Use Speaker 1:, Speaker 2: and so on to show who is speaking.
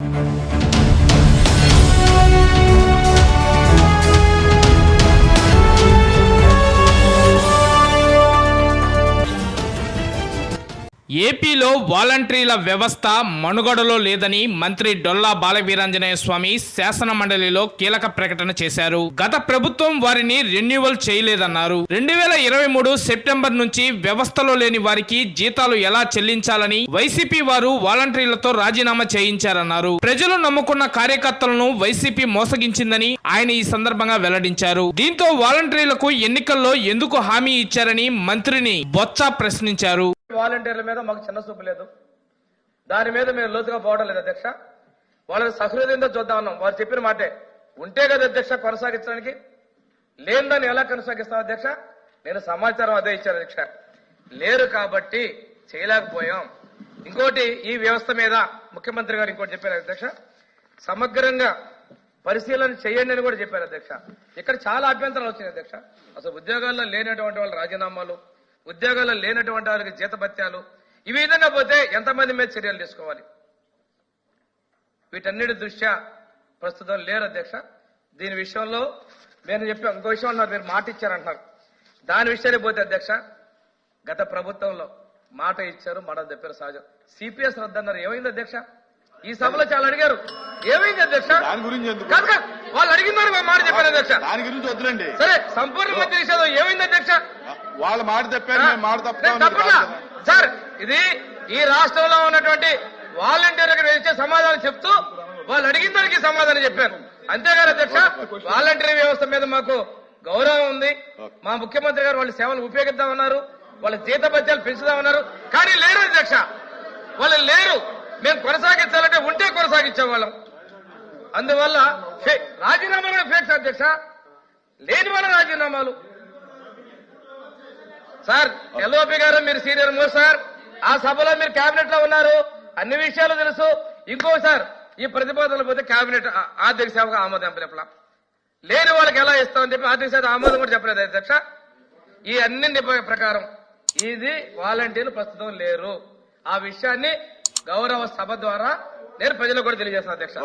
Speaker 1: Thank you. ఏపీలో వాలంటీర్ల వ్యవస్థ మనుగడలో లేదని మంత్రి డొల్లా బాలవీరాంజనేయ స్వామి శాసన మండలిలో కీలక ప్రకటన చేశారు. గత ప్రభుత్వం వారిని రెన్యువల్ చేయలేదన్నారు. రెండు వేల ఇరవై మూడు సెప్టెంబర్ నుంచి వ్యవస్థలో లేని వారికి జీతాలు ఎలా చెల్లించాలని వైసీపీ వారు వాలంటీర్లతో రాజీనామా చేయించారన్నారు. ప్రజలు నమ్ముకున్న కార్యకర్తలను వైసీపీ మోసగించిందని ఆయన ఈ సందర్భంగా వెల్లడించారు. దీంతో వాలంటీర్లకు ఎన్నికల్లో ఎందుకు హామీ ఇచ్చారని మంత్రిని బొత్స ప్రశ్నించారు.
Speaker 2: వాలంటీర్ల మీద మాకు చిన్న చూపు లేదు. దాని మీద మేము లోతుగా పోవడం లేదు అధ్యక్ష. వాళ్ళని సహృదయంతో చూద్దాం అన్నాం. వారు చెప్పిన మాటే. ఉంటే కదా అధ్యక్ష కొనసాగించడానికి. లేనిదాన్ని ఎలా కొనసాగిస్తాం అధ్యక్ష? నేను సమాచారం అదే ఇచ్చాను అధ్యక్ష. లేరు కాబట్టి చేయలేకపోయాం. ఇంకోటి ఈ వ్యవస్థ మీద ముఖ్యమంత్రి గారు ఇంకోటి చెప్పారు అధ్యక్ష. సమగ్రంగా పరిశీలన చేయండి అని కూడా చెప్పారు అధ్యక్ష. ఇక్కడ చాలా అభ్యంతరాలు వచ్చినాయి అధ్యక్ష. అసలు ఉద్యోగాల్లో లేనటువంటి వాళ్ళ రాజీనామాలు ఉద్యోగాల్లో లేనటువంటి వాళ్ళకి జీతభత్యాలు ఈ విధంగా పోతే ఎంతమంది మీద చర్యలు తీసుకోవాలి? వీటన్నిటి దృష్ట్యా ప్రస్తుతం లేరు అధ్యక్ష. దీని విషయంలో నేను చెప్పి ఇంకో విషయం అన్నారు మీరు మాట ఇచ్చారంటున్నారు. దాని విషయానికి పోతే అధ్యక్ష గత ప్రభుత్వంలో మాట ఇచ్చారు మాట చెప్పారు సహజం. సిపిఎస్ రద్దన్నారు ఏమైంది అధ్యక్ష? ఈ సభలో చాలా అడిగారు. ఏమైంది అధ్యక్ష?
Speaker 3: దాని గురించి
Speaker 2: వాళ్ళు అడిగినారు మాట చెప్పారు అధ్యక్ష.
Speaker 3: దాని గురించి వద్దులండి.
Speaker 2: సరే సంపూర్ణ నిషేధం ఏమైంది అధ్యక్ష?
Speaker 3: వాళ్ళ మాట తప్పారు మేము మాట.
Speaker 2: సార్ ఇది ఈ రాష్ట్రంలో ఉన్నటువంటి వాలంటీర్లకు ఇచ్చే సమాధానం చెప్తూ వాళ్ళు అడిగిన దానికి సమాధానం చెప్పారు. అంతేగాని అధ్యక్ష? వాలంటీర్ వ్యవస్థ మీద మాకు గౌరవం ఉంది. మా ముఖ్యమంత్రి గారు వాళ్ళ సేవలు ఉపయోగిద్దామన్నారు. వాళ్ళ జీతభత్యాలు పెంచుదామన్నారు. కానీ లేరు అధ్యక్ష. వాళ్ళు లేరు. మేము కొనసాగించాలంటే ఉంటే కొనసాగించే వాళ్ళం. అందువల్ల రాజీనామాలు కూడా ఫేక్స్ అధ్యక్ష. లేని వాళ్ళ రాజీనామాలు. సార్ ఎల్ఓపి గారు మీరు సీనియర్ మోస్ట్ సార్. ఆ సభలో మీరు కేబినెట్లో ఉన్నారు. అన్ని విషయాలు తెలుసు. ఇంకో సార్ ఈ ప్రతిపాదనలు పోతే కేబినెట్ ఆర్థిక సేవకు ఆమోదం చెప్పలా లేని వాళ్ళకి ఎలా ఇస్తామని చెప్పి ఆర్థిక సేవ ఆమోదం కూడా చెప్పలేదు అధ్యక్ష. ఈ అన్ని ప్రకారం ఇది వాలంటీర్లు ప్రస్తుతం లేరు. ఆ విషయాన్ని గౌరవ సభ ద్వారా నేను ప్రజలకు కూడా తెలియజేస్తాను అధ్యక్ష.